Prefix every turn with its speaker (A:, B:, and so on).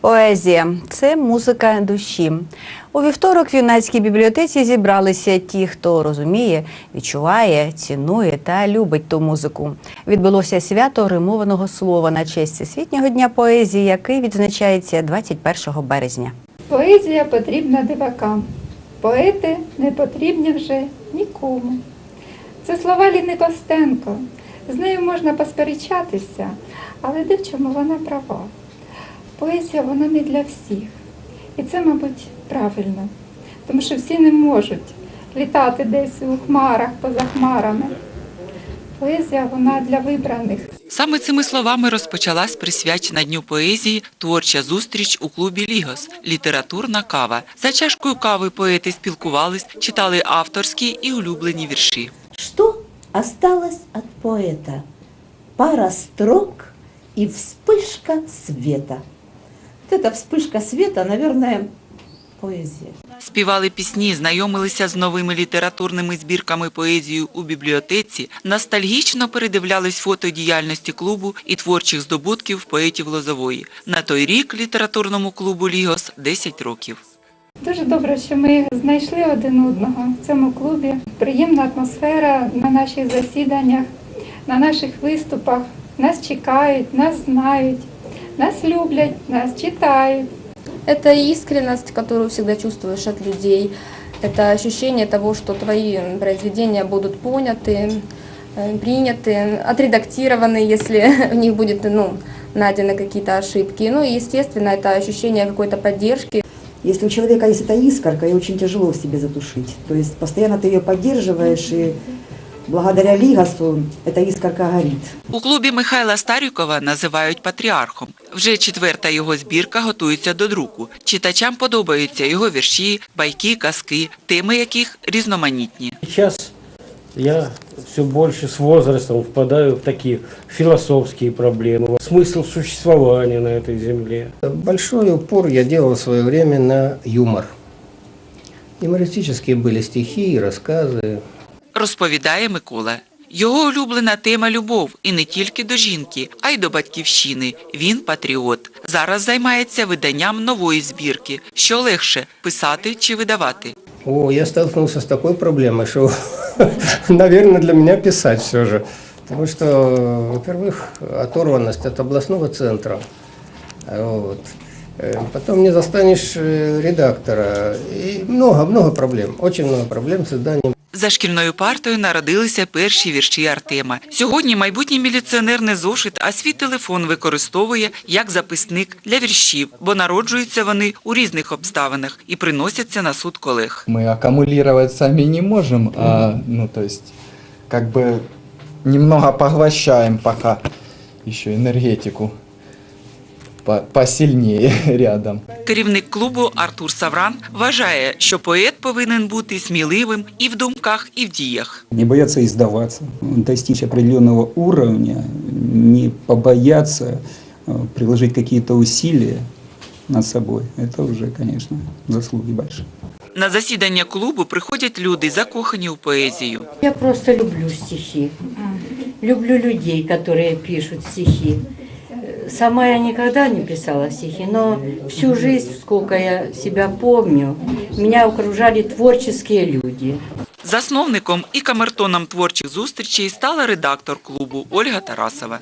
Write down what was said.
A: Поезія це музика душі. У вівторок в юнацькій бібліотеці зібралися ті, хто розуміє, відчуває, цінує та любить ту музику. Відбулося свято римованого слова на честь Всесвітнього дня поезії, який відзначається 21 березня.
B: Поезія потрібна дивакам, поети не потрібні вже нікому. Це слова Ліни Костенко. З нею можна посперечатися, але де в чому вона права. Поезія вона не для всіх. І це, мабуть, правильно, тому що всі не можуть літати десь у хмарах поза хмарами. Поезія вона для вибраних.
C: Саме цими словами розпочалась присвячена Дню поезії творча зустріч у клубі Лігос Літературна кава. За чашкою кави поети спілкувались, читали авторські і улюблені вірші.
D: Что осталось от поэта? Пара строк и вспышка света. Вот эта вспышка света, наверное, поэзия.
C: Співали пісні, знайомилися з новими літературними збірками поезії у бібліотеці, ностальгічно передивлялись фото діяльності клубу і творчих здобутків поетів Лозової. На той рік літературному клубу Лігос 10 років.
B: Дуже добре, що ми знайшли один одного в цьому клубі. Приємна атмосфера на наших засіданнях, на наших виступах. Нас чекають, нас знають, Нас люблять, нас читають.
E: Это искренность, которую всегда чувствуешь от людей. Это ощущение того, что твои произведения будут поняты, э, приняты, отредактированы, если в них будет ну, найдены какие-то ошибки. Ну и, естественно, это ощущение какой-то поддержки.
F: Если у человека есть эта искорка, ее очень тяжело в себе затушить. То есть постоянно ты ее поддерживаешь, и благодаря Лигасу эта искорка горит.
C: У клубі Михайла Старюкова називають патріархом. Вже четверта його збірка готується до друку. Читачам подобаються його вірші, байки, казки, теми яких різноманітні.
G: Сейчас я все больше с возрастом впадаю в такие философские проблемы. Смысл существования на этой земле.
H: Большой упор я делал в свое время на юмор. Юмористические были стихи и рассказы.
C: Розповідає Микола. Його улюблена тема любов і не тільки до жінки, а й до батьківщини. Він патріот. Зараз займається виданням нової збірки. Що легше писати чи видавати?
H: О, я столкнулся с такой проблемой, что, наверное, для меня писать все же. Потому что, во-первых, оторванность от областного центра. А Вот. Э, Потом не застанешь э, редактора. И много-много проблем. Очень много проблем с изданием.
C: За шкільною партою народилися перші вірші Артема. Сьогодні майбутній міліціонер не зошит, а свій телефон використовує як записник для віршів, бо народжуються вони у різних обставинах і приносяться на суд колег.
I: мы аккумулировать сами не можем, а, ну, то есть, как бы немного поглощаем пока еще энергетику по- посильнее рядом.
C: Керівник клубу Артур Савран вважає, що поет повинен бути сміливим і в думках, і в діях.
J: не бояться издаваться, достичь определенного уровня, не побояться э, приложить какие-то усилия над собой. Это уже, конечно, заслуги большие.
C: На засідання клубу приходять люди, закохані у поезію.
D: Я просто люблю стихи. Люблю людей, которые пишут стихи. Сама я никогда не писала стихи, но всю жизнь, сколько я себя помню, меня окружали творческие люди.
C: Засновником і камертоном творчих зустрічей стала редактор клубу Ольга Тарасова.